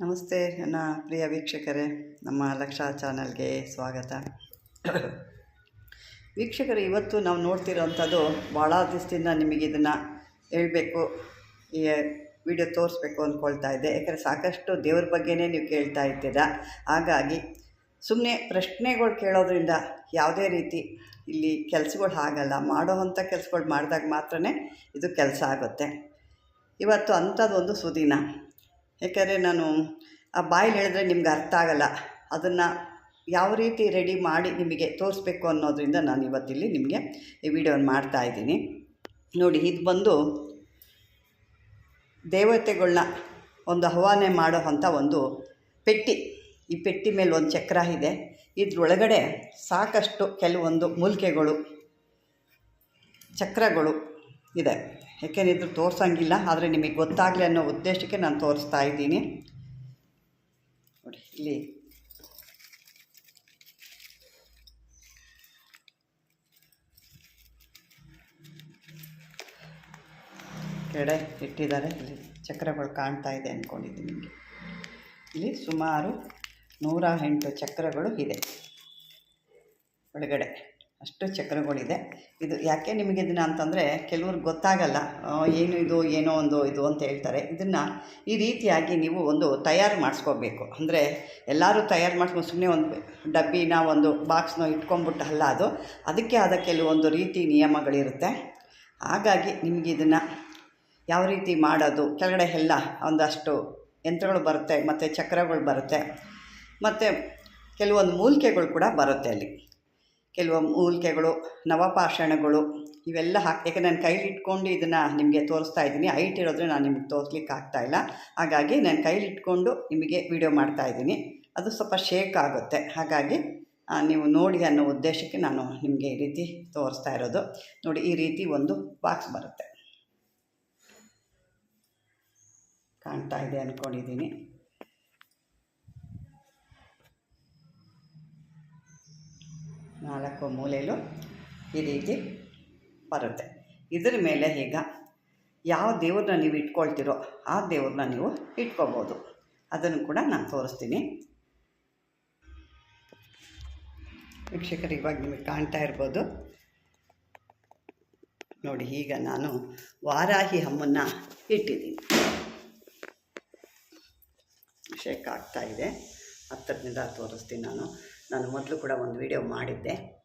ನಮಸ್ತೆ, ನನ್ನ ಪ್ರಿಯ ವೀಕ್ಷಕರೇ. ನಮ್ಮ ಲಕ್ಷ ಚಾನಲ್ಗೆ ಸ್ವಾಗತ. ವೀಕ್ಷಕರು, ಇವತ್ತು ನಾವು ನೋಡ್ತಿರೋವಂಥದ್ದು ಭಾಳ ದಿವಸದಿಂದ ನಿಮಗೆ ಇದನ್ನು ಹೇಳಬೇಕು, ಈ ವಿಡಿಯೋ ತೋರಿಸ್ಬೇಕು ಅಂದ್ಕೊಳ್ತಾ ಇದ್ದೆ. ಯಾಕಂದರೆ ಸಾಕಷ್ಟು ದೇವ್ರ ಬಗ್ಗೆನೇ ನೀವು ಕೇಳ್ತಾ ಇದ್ದೀರಾ. ಹಾಗಾಗಿ ಸುಮ್ಮನೆ ಪ್ರಶ್ನೆಗಳು ಕೇಳೋದ್ರಿಂದ ಯಾವುದೇ ರೀತಿ ಇಲ್ಲಿ ಕೆಲಸಗಳು ಆಗಲ್ಲ. ಮಾಡೋವಂಥ ಕೆಲಸಗಳು ಮಾಡಿದಾಗ ಮಾತ್ರ ಇದು ಕೆಲಸ ಆಗುತ್ತೆ. ಇವತ್ತು ಅಂಥದ್ದೊಂದು ಸುದಿನ. ಯಾಕೆಂದರೆ ನಾನು ಆ ಬಾಯಲ್ಲಿ ಹೇಳಿದ್ರೆ ನಿಮ್ಗೆ ಅರ್ಥ ಆಗಲ್ಲ. ಅದನ್ನು ಯಾವ ರೀತಿ ರೆಡಿ ಮಾಡಿ ನಿಮಗೆ ತೋರಿಸ್ಬೇಕು ಅನ್ನೋದರಿಂದ ನಾನು ಇವತ್ತಿಲ್ಲಿ ನಿಮಗೆ ಈ ವಿಡಿಯೋನ ಮಾಡ್ತಾ ಇದ್ದೀನಿ. ನೋಡಿ, ಇದು ಬಂದು ದೇವತೆಗಳನ್ನ ಒಂದು ಹವಾನೆ ಮಾಡೋ ಅಂಥ ಒಂದು ಪೆಟ್ಟಿ. ಈ ಪೆಟ್ಟಿ ಮೇಲೆ ಒಂದು ಚಕ್ರ ಇದೆ. ಇದ್ರೊಳಗಡೆ ಸಾಕಷ್ಟು ಕೆಲವೊಂದು ಮೂಲಿಕೆಗಳು, ಚಕ್ರಗಳು ಇದೆ. ಯಾಕೆಂದ್ರೆ ಇದು ತೋರಿಸಂಗಿಲ್ಲ, ಆದರೆ ನಿಮಗೆ ಗೊತ್ತಾಗಲಿ ಅನ್ನೋ ಉದ್ದೇಶಕ್ಕೆ ನಾನು ತೋರಿಸ್ತಾ ಇದ್ದೀನಿ. ನೋಡಿ, ಇಲ್ಲಿ. ಕೆಡೆ ಇಟ್ಟಿದ್ದಾರೆ, ಇಲ್ಲಿ ಚಕ್ರಗಳು ಕಾಣ್ತಾ ಇದೆ ಅಂದ್ಕೊಂಡಿದ್ದೀನಿ ನಿಮಗೆ. ಇಲ್ಲಿ ಸುಮಾರು ನೂರ ಎಂಟು ಚಕ್ರಗಳು ಇದೆ. ಒಳಗಡೆ. ಅಷ್ಟು ಚಕ್ರಗಳಿದೆ. ಇದು ಯಾಕೆ ನಿಮಗೆ ಇದನ್ನು ಅಂತಂದರೆ ಕೆಲವ್ರಿಗೆ ಗೊತ್ತಾಗಲ್ಲ. ಏನು ಇದು, ಏನೋ ಒಂದು ಇದು ಅಂತ ಹೇಳ್ತಾರೆ. ಇದನ್ನು ಈ ರೀತಿಯಾಗಿ ನೀವು ಒಂದು ತಯಾರು ಮಾಡಿಸ್ಕೋಬೇಕು. ಅಂದರೆ ಎಲ್ಲರೂ ತಯಾರು ಮಾಡಿಸ್ಕೊಂಡು ಸುಮ್ಮನೆ ಒಂದು ಡಬ್ಬಿನ ಒಂದು ಬಾಕ್ಸ್ನ ಇಟ್ಕೊಂಡ್ಬಿಟ್ಟು ಅಲ್ಲ ಅದು. ಅದಕ್ಕೆ ಆದ ಕೆಲವೊಂದು ರೀತಿ ನಿಯಮಗಳಿರುತ್ತೆ. ಹಾಗಾಗಿ ನಿಮಗೆ ಇದನ್ನು ಯಾವ ರೀತಿ ಮಾಡೋದು, ಕೆಳಗಡೆ ಎಲ್ಲ ಒಂದಷ್ಟು ಯಂತ್ರಗಳು ಬರುತ್ತೆ, ಮತ್ತು ಚಕ್ರಗಳು ಬರುತ್ತೆ, ಮತ್ತು ಕೆಲವೊಂದು ಮೂಲಿಕೆಗಳು ಕೂಡ ಬರುತ್ತೆ ಅಲ್ಲಿ. ಕೆಲವು ಮೂಲಿಕೆಗಳು, ನವಪಾಷಾಣಗಳು ಇವೆಲ್ಲ ಹಾಕಿ ಯಾಕೆ ನಾನು ಕೈಲಿಟ್ಕೊಂಡು ಇದನ್ನು ನಿಮಗೆ ತೋರಿಸ್ತಾ ಇದ್ದೀನಿ. ಹೈಟ್ ಇರೋದ್ರೆ ನಾನು ನಿಮಗೆ ತೋರಿಸ್ಲಿಕ್ಕೆ ಆಗ್ತಾಯಿಲ್ಲ ಹಾಗಾಗಿ ನಾನು ಕೈಲಿ ಇಟ್ಕೊಂಡು ನಿಮಗೆ ವಿಡಿಯೋ ಮಾಡ್ತಾ ಇದ್ದೀನಿ. ಅದು ಸ್ವಲ್ಪ ಶೇಕ್ ಆಗುತ್ತೆ. ಹಾಗಾಗಿ ನೀವು ನೋಡಿ ಅನ್ನೋ ಉದ್ದೇಶಕ್ಕೆ ನಾನು ನಿಮಗೆ ಈ ರೀತಿ ತೋರಿಸ್ತಾ ಇರೋದು. ನೋಡಿ, ಈ ರೀತಿ ಒಂದು ಬಾಕ್ಸ್ ಬರುತ್ತೆ. ಕಾಣ್ತಾ ಇದೆ ಅಂದ್ಕೊಂಡಿದ್ದೀನಿ ನಾಲ್ಕು ಮೂಲೆಯಲ್ಲೂ ಈ ರೀತಿ ಬರುತ್ತೆ. ಇದ್ರ ಮೇಲೆ ಈಗ ಯಾವ ದೇವ್ರನ್ನ ನೀವು ಇಟ್ಕೊಳ್ತೀರೋ ಆ ದೇವ್ರನ್ನ ನೀವು ಇಟ್ಕೋಬೋದು. ಅದನ್ನು ಕೂಡ ನಾನು ತೋರಿಸ್ತೀನಿ. ವೀಕ್ಷಕರು, ಇವಾಗ ನಿಮಗೆ ಕಾಣ್ತಾ ಇರ್ಬೋದು. ನೋಡಿ, ಈಗ ನಾನು ವಾರಾಹಿ ಹಮ್ಮನ್ನು ಇಟ್ಟಿದ್ದೀನಿ. ಶೇಕ್ ಆಗ್ತಾ ಇದೆ. ಹತ್ತಿರದಿಂದ ತೋರಿಸ್ತೀನಿ ನಾನು. ನಾನು ಮೊದಲು ಕೂಡ ಒಂದು ವಿಡಿಯೋ ಮಾಡಿದ್ದೆ.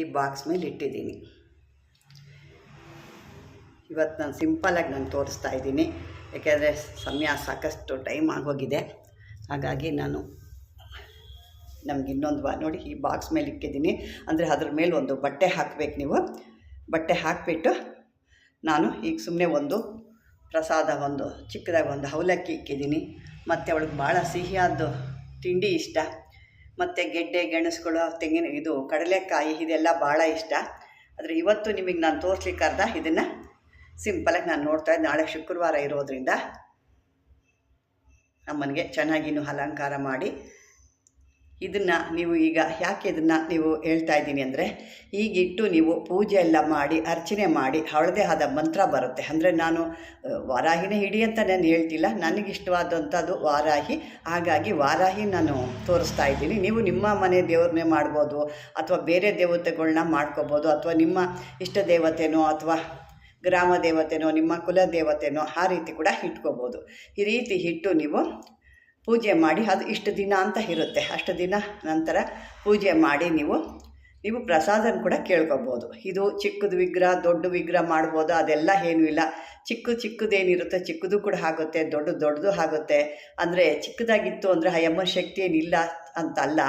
ಈ ಬಾಕ್ಸ್ ಮೇಲೆ ಇಟ್ಟಿದ್ದೀನಿ. ಇವತ್ತು ನಾನು ಸಿಂಪಲಾಗಿ ನಾನು ತೋರಿಸ್ತಾ ಇದ್ದೀನಿ. ಯಾಕೆಂದರೆ ಸಮಯ ಸಾಕಷ್ಟು ಟೈಮ್ ಆಗೋಗಿದೆ. ಹಾಗಾಗಿ ನಾನು ನಮ್ಗೆ ಇನ್ನೊಂದು ಬಾ, ನೋಡಿ ಈ ಬಾಕ್ಸ್ ಮೇಲೆ ಇಟ್ಟಿದ್ದೀನಿ. ಅಂದರೆ ಅದ್ರ ಮೇಲೆ ಒಂದು ಬಟ್ಟೆ ಹಾಕಬೇಕು ನೀವು. ಬಟ್ಟೆ ಹಾಕಿಬಿಟ್ಟು ನಾನು ಈಗ ಸುಮ್ಮನೆ ಒಂದು ಪ್ರಸಾದ ಒಂದು ಚಿಕ್ಕದಾಗಿ ಒಂದು ಅವಲಕ್ಕಿ ಇಕ್ಕಿದ್ದೀನಿ. ಮತ್ತು ಅವಳಿಗೆ ಭಾಳ ಸಿಹಿಯಾದ ತಿಂಡಿ ಇಷ್ಟ. ಮತ್ತು ಗೆಡ್ಡೆ, ಗೆಣಸುಗಳು, ತೆಂಗಿನ ಇದು ಕಡಲೆಕಾಯಿ ಇದೆಲ್ಲ ಭಾಳ ಇಷ್ಟ. ಆದರೆ ಇವತ್ತು ನಿಮಗೆ ನಾನು ತೋರಿಸ್ಲಿಕ್ಕೆ ಅರ್ಧ ಇದನ್ನು ಸಿಂಪಲಾಗಿ ನಾನು ನೋಡ್ತಾ ಇದ್ದೆ. ನಾಳೆ ಶುಕ್ರವಾರ ಇರೋದ್ರಿಂದ ಅಮ್ಮನಿಗೆ ಚೆನ್ನಾಗಿನೂ ಅಲಂಕಾರ ಮಾಡಿ ಇದನ್ನು ನೀವು ಈಗ ಯಾಕೆ ಇದನ್ನು ನೀವು ಹೇಳ್ತಾ ಇದ್ದೀನಿ ಅಂದರೆ, ಈಗಿಟ್ಟು ನೀವು ಪೂಜೆ ಎಲ್ಲ ಮಾಡಿ, ಅರ್ಚನೆ ಮಾಡಿ ಅವಳದೇ ಆದ ಮಂತ್ರ ಬರುತ್ತೆ. ಅಂದರೆ ನಾನು ವಾರಾಹಿನ ಹಿಡಿ ಅಂತ ನಾನು ಹೇಳ್ತಿಲ್ಲ. ನನಗಿಷ್ಟವಾದಂಥದ್ದು ವಾರಾಹಿ. ಹಾಗಾಗಿ ವಾರಾಹಿ ನಾನು ತೋರಿಸ್ತಾ ಇದ್ದೀನಿ. ನೀವು ನಿಮ್ಮ ಮನೆ ದೇವ್ರನ್ನೇ ಮಾಡ್ಬೋದು, ಅಥವಾ ಬೇರೆ ದೇವತೆಗಳನ್ನ ಮಾಡ್ಕೋಬೋದು, ಅಥವಾ ನಿಮ್ಮ ಇಷ್ಟ ದೇವತೆನೋ, ಅಥವಾ ಗ್ರಾಮ ದೇವತೆನೋ, ನಿಮ್ಮ ಕುಲ ದೇವತೆನೋ, ಆ ರೀತಿ ಕೂಡ ಇಟ್ಕೋಬೋದು. ಈ ರೀತಿ ಇಟ್ಟು ನೀವು ಪೂಜೆ ಮಾಡಿ, ಅದು ಇಷ್ಟು ದಿನ ಅಂತ ಇರುತ್ತೆ. ಅಷ್ಟು ದಿನ ನಂತರ ಪೂಜೆ ಮಾಡಿ ನೀವು ನೀವು ಪ್ರಸಾದನ ಕೂಡ ಕೇಳ್ಕೊಬೋದು. ಇದು ಚಿಕ್ಕದು ವಿಗ್ರಹ, ದೊಡ್ಡ ವಿಗ್ರಹ ಮಾಡ್ಬೋದು, ಅದೆಲ್ಲ ಏನೂ ಇಲ್ಲ. ಚಿಕ್ಕ ಚಿಕ್ಕದೇನಿರುತ್ತೆ, ಚಿಕ್ಕದು ಕೂಡ ಆಗುತ್ತೆ, ದೊಡ್ಡ ದೊಡ್ಡದು ಆಗುತ್ತೆ. ಅಂದರೆ ಚಿಕ್ಕದಾಗಿತ್ತು ಅಂದರೆ ಆ ಯಮ್ಮನ ಶಕ್ತಿ ಏನಿಲ್ಲ ಅಂತಲ್ಲ.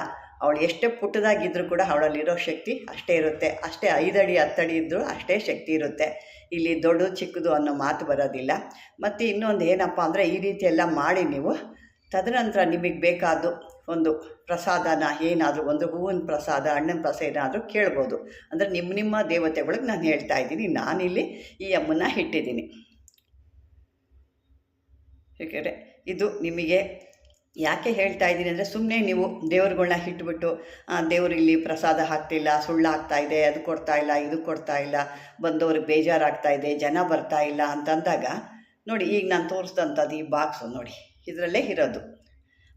ಅವಳು ಎಷ್ಟೇ ಪುಟ್ಟದಾಗಿದ್ದರೂ ಕೂಡ ಅವಳಲ್ಲಿರೋ ಶಕ್ತಿ ಅಷ್ಟೇ ಇರುತ್ತೆ. ಅಷ್ಟೇ ಐದಡಿ ಹತ್ತಡಿ ಇದ್ದರೂ ಅಷ್ಟೇ ಶಕ್ತಿ ಇರುತ್ತೆ. ಇಲ್ಲಿ ದೊಡ್ಡದು ಚಿಕ್ಕದು ಅನ್ನೋ ಮಾತು ಬರೋದಿಲ್ಲ. ಮತ್ತು ಇನ್ನೊಂದು ಏನಪ್ಪ ಅಂದರೆ ಈ ರೀತಿ ಎಲ್ಲ ಮಾಡಿ ನೀವು ತದನಂತರ ನಿಮಗೆ ಬೇಕಾದ್ದು ಒಂದು ಪ್ರಸಾದನ ಏನಾದರೂ, ಒಂದು ಹೂವಿನ ಪ್ರಸಾದ, ಹಣ್ಣಿನ ಪ್ರಸಾದ ಏನಾದರೂ ಕೇಳ್ಬೋದು. ಅಂದರೆ ನಿಮ್ಮ ನಿಮ್ಮ ದೇವತೆಗಳಿಗೆ ನಾನು ಹೇಳ್ತಾ ಇದ್ದೀನಿ. ನಾನಿಲ್ಲಿ ಈ ಅಮ್ಮನ್ನ ಇಟ್ಟಿದ್ದೀನಿ. ಏಕೆಂದರೆ ಇದು ನಿಮಗೆ ಯಾಕೆ ಹೇಳ್ತಾ ಇದ್ದೀನಿ ಅಂದರೆ ಸುಮ್ಮನೆ ನೀವು ದೇವ್ರುಗಳ್ನ ಇಟ್ಬಿಟ್ಟು ಇಲ್ಲಿ ಪ್ರಸಾದ ಹಾಕ್ತಿಲ್ಲ, ಸುಳ್ಳು ಆಗ್ತಾ ಇದೆ, ಅದು ಕೊಡ್ತಾ ಇಲ್ಲ, ಇದು ಕೊಡ್ತಾ ಇಲ್ಲ, ಬಂದವ್ರಿಗೆ ಬೇಜಾರಾಗ್ತಾ ಇದೆ, ಜನ ಬರ್ತಾ ಇಲ್ಲ ಅಂತಂದಾಗ ನೋಡಿ ಈಗ ನಾನು ತೋರಿಸ್ದಂಥದ್ದು ಈ ಬಾಕ್ಸು ನೋಡಿ. ಇದರಲ್ಲೇ ಇರೋದು.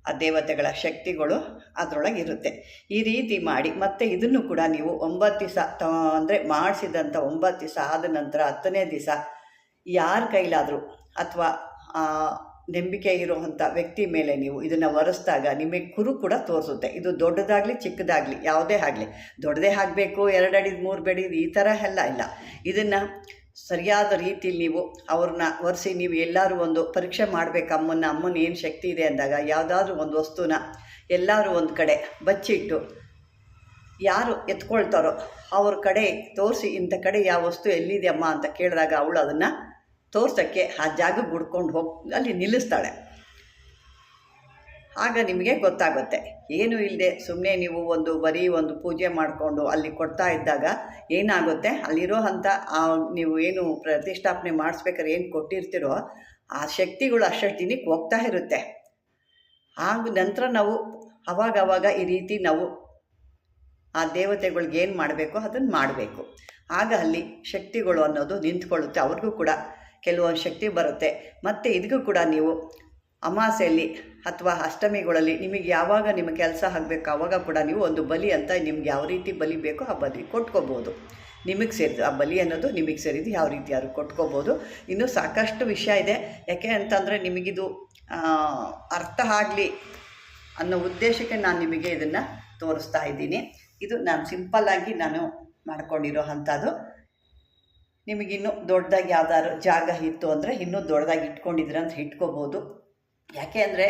ಆ ದೇವತೆಗಳ ಶಕ್ತಿಗಳು ಅದರೊಳಗೆ ಇರುತ್ತೆ ಈ ರೀತಿ ಮಾಡಿ ಮತ್ತು ಇದನ್ನು ಕೂಡ ನೀವು ಒಂಬತ್ತು ದಿವಸ ತ, ಅಂದರೆ ಮಾಡಿಸಿದಂಥ ಒಂಬತ್ತು ದಿವಸ ಆದ ನಂತರ ಹತ್ತನೇ ದಿವಸ ಯಾರ ಕೈಲಾದರೂ ಅಥವಾ ನಂಬಿಕೆ ಇರುವಂಥ ವ್ಯಕ್ತಿ ಮೇಲೆ ನೀವು ಇದನ್ನು ಒರೆಸ್ದಾಗ ನಿಮಗೆ ಕುರು ಕೂಡ ತೋರಿಸುತ್ತೆ. ಇದು ದೊಡ್ಡದಾಗಲಿ ಚಿಕ್ಕದಾಗಲಿ, ಯಾವುದೇ ಆಗಲಿ. ದೊಡ್ಡದೇ ಆಗಬೇಕು, ಎರಡು ಅಡಿದು, ಮೂರು ಬೆಡಿದು ಈ ಥರ ಎಲ್ಲ ಇಲ್ಲ. ಇದನ್ನು ಸರಿಯಾದ ರೀತಿಯಲ್ಲಿ ನೀವು ಅವ್ರನ್ನ ಒರೆಸಿ ನೀವು ಎಲ್ಲರೂ ಒಂದು ಪರೀಕ್ಷೆ ಮಾಡಬೇಕು ಅಮ್ಮನ ಅಮ್ಮನ ಏನು ಶಕ್ತಿ ಇದೆ ಅಂದಾಗ ಯಾವುದಾದ್ರೂ ಒಂದು ವಸ್ತುನ ಎಲ್ಲರೂ ಒಂದು ಕಡೆ ಬಚ್ಚಿಟ್ಟು ಯಾರು ಎತ್ಕೊಳ್ತಾರೋ ಅವ್ರ ಕಡೆ ತೋರಿಸಿ, ಇಂಥ ಕಡೆ ಯಾವ ವಸ್ತು ಎಲ್ಲಿದೆ ಅಮ್ಮ? ಅಂತ ಕೇಳಿದಾಗ ಅವಳು ಅದನ್ನು ತೋರ್ಸೋಕ್ಕೆ ಆ ಜಾಗಕ್ಕೆ ಹುಡ್ಕೊಂಡು ಹೋಗಿ ಅಲ್ಲಿ ನಿಲ್ಲಿಸ್ತಾಳೆ. ಆಗ ನಿಮಗೆ ಗೊತ್ತಾಗುತ್ತೆ. ಏನು ಇಲ್ಲದೆ ಸುಮ್ಮನೆ ನೀವು ಒಂದು ಬರೀ ಒಂದು ಪೂಜೆ ಮಾಡಿಕೊಂಡು ಅಲ್ಲಿ ಕೊಡ್ತಾ ಇದ್ದಾಗ ಏನಾಗುತ್ತೆ? ಅಲ್ಲಿರೋ ಆ ನೀವು ಏನು ಪ್ರತಿಷ್ಠಾಪನೆ ಮಾಡಿಸ್ಬೇಕಾದ್ರೆ ಏನು ಕೊಟ್ಟಿರ್ತೀರೋ ಆ ಶಕ್ತಿಗಳು ಅಷ್ಟಷ್ಟು ದಿನಕ್ಕೆ ಹೋಗ್ತಾ ಇರುತ್ತೆ. ಆಗ ನಂತರ ನಾವು ಅವಾಗವಾಗ ಈ ರೀತಿ ನಾವು ಆ ದೇವತೆಗಳಿಗೆ ಏನು ಮಾಡಬೇಕು ಅದನ್ನು ಮಾಡಬೇಕು. ಆಗ ಅಲ್ಲಿ ಶಕ್ತಿಗಳು ಅನ್ನೋದು ನಿಂತ್ಕೊಳ್ಳುತ್ತೆ. ಅವ್ರಿಗೂ ಕೂಡ ಕೆಲವೊಂದು ಶಕ್ತಿ ಬರುತ್ತೆ. ಮತ್ತು ಇದಕ್ಕೂ ಕೂಡ ನೀವು ಅಮಾಸೆಯಲ್ಲಿ ಅಥವಾ ಅಷ್ಟಮಿಗಳಲ್ಲಿ ನಿಮಗೆ ಯಾವಾಗ ನಿಮ್ಮ ಕೆಲಸ ಆಗಬೇಕು ಆವಾಗ ಕೂಡ ನೀವು ಒಂದು ಬಲಿ ಅಂತ ನಿಮ್ಗೆ ಯಾವ ರೀತಿ ಬಲಿ ಬೇಕೋ ಆ ಬಲಿ ಕೊಟ್ಕೋಬೋದು. ನಿಮಗೆ ಸೇರಿದ್ದು ಆ ಬಲಿ ಅನ್ನೋದು ನಿಮಗೆ ಸೇರಿದ್ದು ಯಾವ ರೀತಿ ಯಾರು ಕೊಟ್ಕೋಬೋದು. ಇನ್ನೂ ಸಾಕಷ್ಟು ವಿಷಯ ಇದೆ. ಯಾಕೆ ಅಂತಂದರೆ ನಿಮಗಿದು ಅರ್ಥ ಆಗಲಿ ಅನ್ನೋ ಉದ್ದೇಶಕ್ಕೆ ನಾನು ನಿಮಗೆ ಇದನ್ನು ತೋರಿಸ್ತಾ ಇದ್ದೀನಿ. ಇದು ನಾನು ಸಿಂಪಲ್ಲಾಗಿ ನಾನು ಮಾಡ್ಕೊಂಡಿರೋ ಅಂಥದ್ದು. ನಿಮಗಿನ್ನೂ ದೊಡ್ಡದಾಗಿ ಯಾವ್ದಾದ್ರು ಜಾಗ ಇತ್ತು ಅಂದರೆ ಇನ್ನೂ ದೊಡ್ಡದಾಗಿ ಇಟ್ಕೊಂಡಿದ್ರೆ ಅಂತ ಇಟ್ಕೋಬೋದು. ಯಾಕೆ ಅಂದರೆ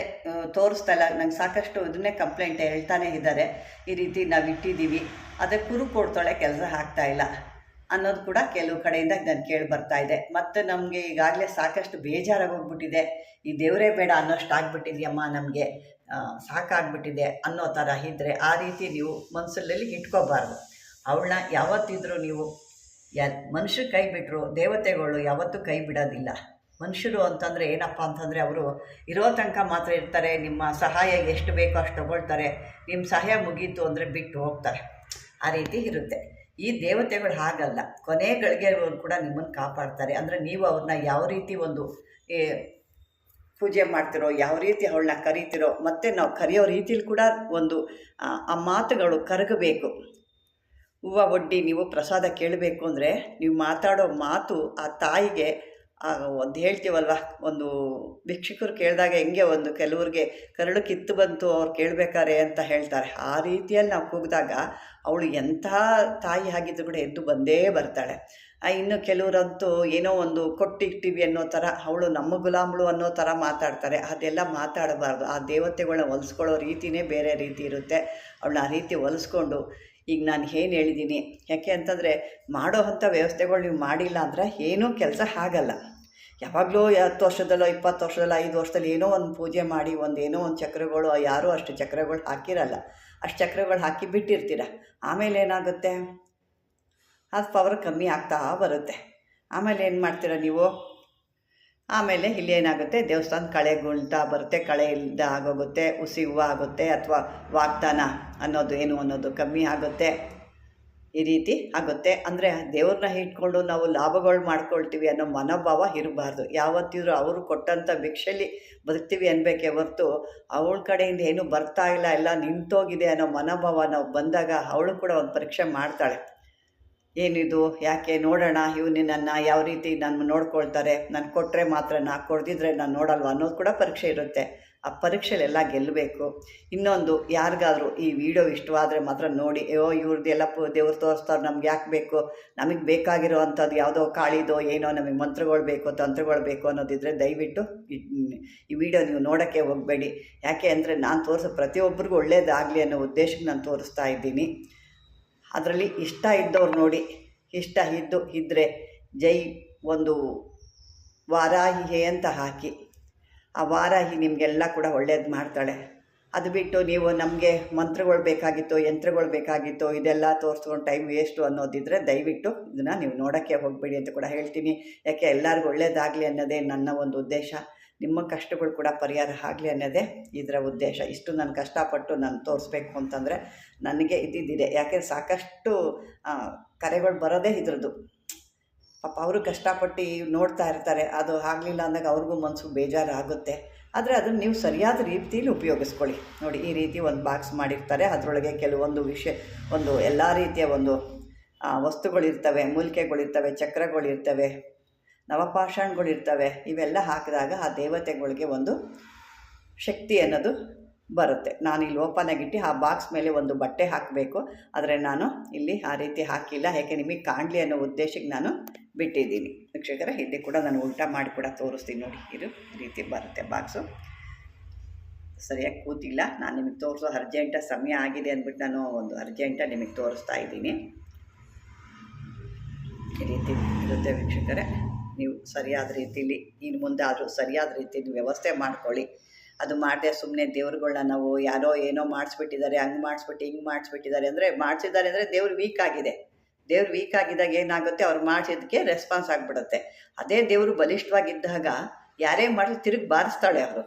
ತೋರಿಸ್ತಾ ಇಲ್ಲ. ನಂಗೆ ಸಾಕಷ್ಟು ಇದನ್ನೇ ಕಂಪ್ಲೇಂಟ್ ಹೇಳ್ತಾನೆ ಇದ್ದಾರೆ. ಈ ರೀತಿ ನಾವು ಇಟ್ಟಿದ್ದೀವಿ. ಅದಕ್ಕೆ ಕುರು ಕೊಡ್ತಾಳೆ, ಕೆಲಸ ಆಗ್ತಾ ಇಲ್ಲ ಅನ್ನೋದು ಕೂಡ ಕೆಲವು ಕಡೆಯಿಂದ ನಾನು ಕೇಳಿ ಬರ್ತಾ ಇದೆ. ಮತ್ತು ನಮಗೆ ಈಗಾಗಲೇ ಸಾಕಷ್ಟು ಬೇಜಾರಾಗೋಗ್ಬಿಟ್ಟಿದೆ. ಈ ದೇವರೇ ಬೇಡ ಅನ್ನೋಷ್ಟು ಆಗ್ಬಿಟ್ಟಿದೆಯಮ್ಮ ನಮಗೆ. ಸಾಕಾಗ್ಬಿಟ್ಟಿದೆ ಅನ್ನೋ ಥರ ಇದ್ದರೆ ಆ ರೀತಿ ನೀವು ಮನಸ್ಸಲ್ಲಿ ಇಟ್ಕೋಬಾರ್ದು. ಅವಳನ್ನ ಯಾವತ್ತಿದ್ರೂ ನೀವು ಯ, ಮನುಷ್ಯ ಕೈ ಬಿಟ್ಟರು ದೇವತೆಗಳು ಯಾವತ್ತೂ ಕೈ ಬಿಡೋದಿಲ್ಲ. ಮನುಷ್ಯರು ಅಂತಂದರೆ ಏನಪ್ಪ ಅಂತಂದರೆ ಅವರು ಇರೋ ತನಕ ಮಾತ್ರ ಇರ್ತಾರೆ, ನಿಮ್ಮ ಸಹಾಯ ಎಷ್ಟು ಬೇಕೋ ಅಷ್ಟು ತಗೊಳ್ತಾರೆ, ನಿಮ್ಮ ಸಹಾಯ ಮುಗೀತು ಅಂದರೆ ಬಿಟ್ಟು ಹೋಗ್ತಾರೆ. ಆ ರೀತಿ ಇರುತ್ತೆ. ಈ ದೇವತೆಗಳು ಹಾಗಲ್ಲ. ಕೊನೆ ಗಳಿಗೆವರೆಗೂ ಕೂಡ ನಿಮ್ಮನ್ನು ಕಾಪಾಡ್ತಾರೆ. ಅಂದರೆ ನೀವು ಅವ್ರನ್ನ ಯಾವ ರೀತಿ ಒಂದು ಪೂಜೆ ಮಾಡ್ತಿರೋ, ಯಾವ ರೀತಿ ಅವಳನ್ನ ಕರಿತಿರೋ, ಮತ್ತು ನಾವು ಕರೆಯೋ ರೀತಿಲಿ ಕೂಡ ಒಂದು ಆ ಮಾತುಗಳು ಕರಗಬೇಕು. ಹೂವು ಒಡ್ಡಿ ನೀವು ಪ್ರಸಾದ ಕೇಳಬೇಕು ಅಂದರೆ ನೀವು ಮಾತಾಡೋ ಮಾತು ಆ ತಾಯಿಗೆ ಒಂದು ಹೇಳ್ತೀವಲ್ವ? ಒಂದು ಭಿಕ್ಷುಕರು ಕೇಳಿದಾಗ ಹೆಂಗೆ ಒಂದು ಕೆಲವ್ರಿಗೆ ಕರಳು ಕಿತ್ತು ಬಂತು, ಅವ್ರು ಕೇಳಬೇಕಾರೆ ಅಂತ ಹೇಳ್ತಾರೆ. ಆ ರೀತಿಯಲ್ಲಿ ನಾವು ಕೂಗಿದಾಗ ಅವಳು ಎಂಥ ತಾಯಿ ಆಗಿದ್ದು ಕೂಡ ಎದ್ದು ಬಂದೇ ಬರ್ತಾಳೆ. ಇನ್ನು ಕೆಲವರಂತೂ ಏನೋ ಒಂದು ಕೊಟ್ಟಿಟ್ಟಿವಿ ಅನ್ನೋ ಥರ, ಅವಳು ನಮ್ಮ ಗುಲಾಮಳು ಅನ್ನೋ ಥರ ಮಾತಾಡ್ತಾರೆ. ಅದೆಲ್ಲ ಮಾತಾಡಬಾರ್ದು. ಆ ದೇವತೆಗಳನ್ನ ಹೊಲಿಸ್ಕೊಳ್ಳೋ ರೀತಿಯೇ ಬೇರೆ ರೀತಿ ಇರುತ್ತೆ. ಅವಳನ್ನ ಆ ರೀತಿ ಹೊಲಿಸ್ಕೊಂಡು, ಈಗ ನಾನು ಏನು ಹೇಳಿದ್ದೀನಿ ಯಾಕೆ ಅಂತಂದರೆ ಮಾಡೋ ಅಂಥ ವ್ಯವಸ್ಥೆಗಳು ನೀವು ಮಾಡಿಲ್ಲ ಅಂದರೆ ಏನೂ ಕೆಲಸ ಆಗಲ್ಲ. ಯಾವಾಗಲೂ ಹತ್ತು ವರ್ಷದಲ್ಲೋ ಇಪ್ಪತ್ತು ವರ್ಷದಲ್ಲೋ ಐದು ವರ್ಷದಲ್ಲಿ ಏನೋ ಒಂದು ಪೂಜೆ ಮಾಡಿ, ಒಂದು ಏನೋ ಒಂದು ಚಕ್ರಗಳು, ಯಾರೂ ಅಷ್ಟು ಚಕ್ರಗಳು ಹಾಕಿರಲ್ಲ. ಅಷ್ಟು ಚಕ್ರಗಳು ಹಾಕಿ ಬಿಟ್ಟಿರ್ತೀರ. ಆಮೇಲೆ ಏನಾಗುತ್ತೆ? ಅದು ಪವರ್ ಕಮ್ಮಿ ಆಗ್ತಾ ಬರುತ್ತೆ. ಆಮೇಲೆ ಏನು ಮಾಡ್ತೀರ ನೀವು? ಆಮೇಲೆ ಇಲ್ಲಿ ಏನಾಗುತ್ತೆ? ದೇವಸ್ಥಾನ ಕಳೆಗುಳ್ತಾ ಬರುತ್ತೆ. ಕಳೆ ಇಲ್ಲದ ಆಗೋಗುತ್ತೆ, ಉಸಿ ಹೂವು ಆಗುತ್ತೆ, ಅಥವಾ ವಾಗ್ದಾನ ಅನ್ನೋದು, ಏನು ಅನ್ನೋದು ಕಮ್ಮಿ ಆಗುತ್ತೆ. ಈ ರೀತಿ ಆಗುತ್ತೆ. ಅಂದರೆ ದೇವ್ರನ್ನ ಇಟ್ಕೊಂಡು ನಾವು ಲಾಭಗಳು ಮಾಡ್ಕೊಳ್ತೀವಿ ಅನ್ನೋ ಮನೋಭಾವ ಇರಬಾರ್ದು. ಯಾವತ್ತಿದ್ರೂ ಅವರು ಕೊಟ್ಟಂಥ ಭಿಕ್ಷೆಯಲ್ಲಿ ಬದುಕ್ತೀವಿ ಅನ್ಬೇಕೆ ಹೊರ್ತು ಅವಳ ಕಡೆಯಿಂದ ಏನು ಬರ್ತಾ ಇಲ್ಲ, ಎಲ್ಲ ನಿಂತೋಗಿದೆ ಅನ್ನೋ ಮನೋಭಾವ ನಾವು ಬಂದಾಗ ಅವಳು ಕೂಡ ಒಂದು ಪರೀಕ್ಷೆ ಮಾಡ್ತಾಳೆ. ಏನಿದು, ಯಾಕೆ ನೋಡೋಣ ಇವು ನನ್ನ ಯಾವ ರೀತಿ ನಾನು ನೋಡ್ಕೊಳ್ತಾರೆ, ನಾನು ಕೊಟ್ಟರೆ ಮಾತ್ರ ನಾ ಕೊಡ್ದಿದ್ರೆ ನಾನು ನೋಡಲ್ವ ಅನ್ನೋದು ಕೂಡ ಪರೀಕ್ಷೆ ಇರುತ್ತೆ. ಆ ಪರೀಕ್ಷೆಲೆಲ್ಲ ಗೆಲ್ಲಬೇಕು ಇನ್ನೊಂದು ಯಾರಿಗಾದರೂ ಈ ವಿಡಿಯೋ ಇಷ್ಟವಾದರೆ ಮಾತ್ರ ನೋಡಿ, ಅಯ್ಯೋ ಇವ್ರದ್ದೆಲ್ಲ ಪು, ದೇವ್ರು ತೋರಿಸ್ತಾರೆ ನಮ್ಗೆ ಯಾಕೆ ಬೇಕು? ನಮಗೆ ಬೇಕಾಗಿರೋ ಅಂಥದ್ದು ಯಾವುದೋ ಕಾಳಿದೋ ಏನೋ ನಮಗೆ ಮಂತ್ರಗಳು ಬೇಕು, ತಂತ್ರಗಳು ಬೇಕು ಅನ್ನೋದಿದ್ರೆ ದಯವಿಟ್ಟು ಈ ವಿಡಿಯೋ ನೀವು ನೋಡೋಕ್ಕೆ ಹೋಗಬೇಡಿ. ಯಾಕೆ ಅಂದರೆ ನಾನು ತೋರಿಸೋ ಪ್ರತಿಯೊಬ್ಬರಿಗೂ ಒಳ್ಳೇದಾಗಲಿ ಅನ್ನೋ ಉದ್ದೇಶಕ್ಕೆ ನಾನು ತೋರಿಸ್ತಾ ಇದ್ದೀನಿ. ಅದರಲ್ಲಿ ಇಷ್ಟ ಇದ್ದವ್ರು ನೋಡಿ, ಇಷ್ಟ ಇದ್ದು ಇದ್ದರೆ ಜೈ ಒಂದು ವಾರಾಹಿಹೆ ಅಂತ ಹಾಕಿ. ಆ ವಾರಾಹಿ ನಿಮಗೆಲ್ಲ ಕೂಡ ಒಳ್ಳೇದು ಮಾಡ್ತಾಳೆ. ಅದು ಬಿಟ್ಟು ನೀವು ನಮಗೆ ಮಂತ್ರಗಳು ಬೇಕಾಗಿತ್ತು, ಯಂತ್ರಗಳು ಬೇಕಾಗಿತ್ತು, ಇದೆಲ್ಲ ತೋರಿಸ್ಕೊಂಡು ಟೈಮ್ ವೇಸ್ಟು ಅನ್ನೋದಿದ್ದರೆ ದಯವಿಟ್ಟು ಇದನ್ನು ನೀವು ನೋಡೋಕ್ಕೆ ಹೋಗಬೇಡಿ ಅಂತ ಕೂಡ ಹೇಳ್ತೀನಿ. ಯಾಕೆ ಎಲ್ಲರಿಗೂ ಒಳ್ಳೇದಾಗಲಿ ಅನ್ನೋದೇ ನನ್ನ ಒಂದು ಉದ್ದೇಶ. ನಿಮ್ಮ ಕಷ್ಟಗಳು ಕೂಡ ಪರಿಹಾರ ಆಗಲಿ ಅನ್ನೋದೇ ಇದರ ಉದ್ದೇಶ. ಇಷ್ಟು ನಾನು ಕಷ್ಟಪಟ್ಟು ನಾನು ತೋರಿಸ್ಬೇಕು ಅಂತಂದರೆ, ನನಗೆ ಇದ್ದಿದ್ದಿದೆ. ಯಾಕೆ ಸಾಕಷ್ಟು ಕರೆಗಳು ಬರೋದೇ ಇದ್ರದ್ದು. ಪಾಪ ಅವರು ಕಷ್ಟಪಟ್ಟು ನೋಡ್ತಾ ಇರ್ತಾರೆ. ಅದು ಆಗಲಿಲ್ಲ ಅಂದಾಗ ಅವ್ರಿಗೂ ಮನಸ್ಸು ಬೇಜಾರಾಗುತ್ತೆ. ಆದರೆ ಅದನ್ನು ನೀವು ಸರಿಯಾದ ರೀತಿಯಲ್ಲಿ ಉಪಯೋಗಿಸ್ಕೊಳ್ಳಿ. ನೋಡಿ, ಈ ರೀತಿ ಒಂದು ಬಾಕ್ಸ್ ಮಾಡಿರ್ತಾರೆ. ಅದರೊಳಗೆ ಕೆಲವೊಂದು ವಿಷಯ, ಒಂದು ಎಲ್ಲ ರೀತಿಯ ಒಂದು ವಸ್ತುಗಳಿರ್ತವೆ, ಮೂಲಿಕೆಗಳಿರ್ತವೆ, ಚಕ್ರಗಳಿರ್ತವೆ, ನವಪಾಷಾಣಗಳಿರ್ತವೆ. ಇವೆಲ್ಲ ಹಾಕಿದಾಗ ಆ ದೇವತೆಗಳಿಗೆ ಒಂದು ಶಕ್ತಿ ಅನ್ನೋದು ಬರುತ್ತೆ. ನಾನು ಇಲ್ಲಿ ಓಪನ್ ಆಗಿಟ್ಟು ಆ ಬಾಕ್ಸ್ ಮೇಲೆ ಒಂದು ಬಟ್ಟೆ ಹಾಕಬೇಕು. ಆದರೆ ನಾನು ಇಲ್ಲಿ ಆ ರೀತಿ ಹಾಕಿಲ್ಲ. ಯಾಕೆ ನಿಮಗೆ ಕಾಣಲಿ ಅನ್ನೋ ಉದ್ದೇಶಕ್ಕೆ ನಾನು ಬಿಟ್ಟಿದ್ದೀನಿ. ವೀಕ್ಷಕರ, ಇಲ್ಲಿ ಕೂಡ ನಾನು ಉಲ್ಟಾ ಮಾಡಿ ಕೂಡ ತೋರಿಸ್ತೀನಿ ನೋಡಿ. ಇದು ರೀತಿ ಬರುತ್ತೆ ಬಾಕ್ಸು ಸರಿಯಾಗಿ ಕೂತಿಲ್ಲ. ನಾನು ನಿಮಗೆ ತೋರಿಸೋ ಅರ್ಜೆಂಟ ಸಮಯ ಆಗಿದೆ ಅಂದ್ಬಿಟ್ಟು ನಾನು ಒಂದು ಅರ್ಜೆಂಟ ನಿಮಗೆ ತೋರಿಸ್ತಾ ಇದ್ದೀನಿ. ಈ ರೀತಿ ಇರುತ್ತೆ ವೀಕ್ಷಕರೇ. ನೀವು ಸರಿಯಾದ ರೀತಿಲಿ, ಇನ್ನು ಮುಂದೆ ಆದರೂ ಸರಿಯಾದ ರೀತಿಲಿ ವ್ಯವಸ್ಥೆ ಮಾಡ್ಕೊಳ್ಳಿ. ಅದು ಮಾಡದೆ ಸುಮ್ಮನೆ ದೇವ್ರುಗಳ್ನ ನಾವು ಯಾರೋ ಏನೋ ಮಾಡಿಸ್ಬಿಟ್ಟಿದ್ದಾರೆ, ಹಂಗೆ ಮಾಡಿಸ್ಬಿಟ್ಟು ಹಿಂಗೆ ಮಾಡಿಸ್ಬಿಟ್ಟಿದ್ದಾರೆ ಅಂದರೆ ಮಾಡಿಸಿದ್ದಾರೆ ಅಂದರೆ ದೇವ್ರು ವೀಕ್ ಆಗಿದೆ. ದೇವ್ರು ವೀಕ್ ಆಗಿದ್ದಾಗ ಏನಾಗುತ್ತೆ? ಅವ್ರು ಮಾಡಿಸಿದ್ದಕ್ಕೆ ರೆಸ್ಪಾನ್ಸ್ ಆಗಿಬಿಡುತ್ತೆ. ಅದೇ ದೇವರು ಬಲಿಷ್ಠವಾಗಿದ್ದಾಗ ಯಾರೇ ಮಾಡಿ ತಿರುಗಿ ಬಾರಿಸ್ತಾಳೆ ಅವರು.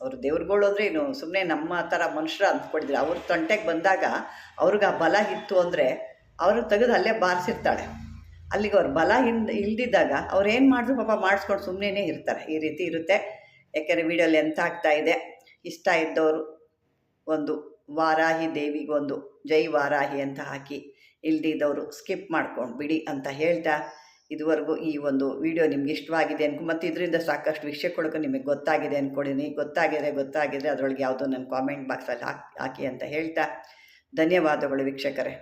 ಅವರು ದೇವ್ರುಗಳು ಅಂದರೆ ಏನು? ಸುಮ್ಮನೆ ನಮ್ಮ ಥರ ಮನುಷ್ಯರು ಅಂದ್ಕೊಂಡಿದ್ರು ಅವ್ರ ತಂಟೆಗೆ ಬಂದಾಗ ಅವ್ರಿಗೆ ಆ ಬಲ ಇತ್ತು ಅಂದರೆ ಅವರು ತೆಗೆದು ಅಲ್ಲೇ ಬಾರಿಸಿರ್ತಾಳೆ. ಅಲ್ಲಿಗೆ ಅವ್ರ ಬಲ ಹಿಂದ್ ಇಲ್ದಿದ್ದಾಗ ಅವ್ರು ಏನು ಮಾಡಿದ್ರು ಪಾಪ ಮಾಡಿಸ್ಕೊಂಡು ಸುಮ್ಮನೆ ಇರ್ತಾರೆ. ಈ ರೀತಿ ಇರುತ್ತೆ. ಯಾಕೆಂದರೆ ವೀಡಿಯೋ ಲೆಂತ್ ಆಗ್ತಾ ಇದೆ? ಇಷ್ಟ ಇದ್ದವರು ಒಂದು ವಾರಾಹಿ ದೇವಿಗೊಂದು ಜೈ ವಾರಾಹಿ ಅಂತ ಹಾಕಿ ಇಲ್ದಿದ್ದವರು ಸ್ಕಿಪ್ ಮಾಡ್ಕೊಂಡು ಬಿಡಿ ಅಂತ ಹೇಳ್ತಾ ಇದುವರೆಗೂ ಈ ಒಂದು ವಿಡಿಯೋ ನಿಮ್ಗೆ ಇಷ್ಟವಾಗಿದೆ ಅನ್ಕೊ ಮತ್ತು ಇದರಿಂದ ಸಾಕಷ್ಟು ವಿಷಯಗಳು ನಿಮಗೆ ಗೊತ್ತಾಗಿದೆ ಅಂದ್ಕೊಡಿನಿ ಗೊತ್ತಾಗಿದೆ ಗೊತ್ತಾಗಿದೆ. ಅದರೊಳಗೆ ಯಾವುದೋ ನನ್ನ ಕಾಮೆಂಟ್ ಬಾಕ್ಸಲ್ಲಿ ಹಾಕಿ ಹಾಕಿ ಅಂತ ಹೇಳ್ತಾ ಧನ್ಯವಾದಗಳು ವೀಕ್ಷಕರೇ.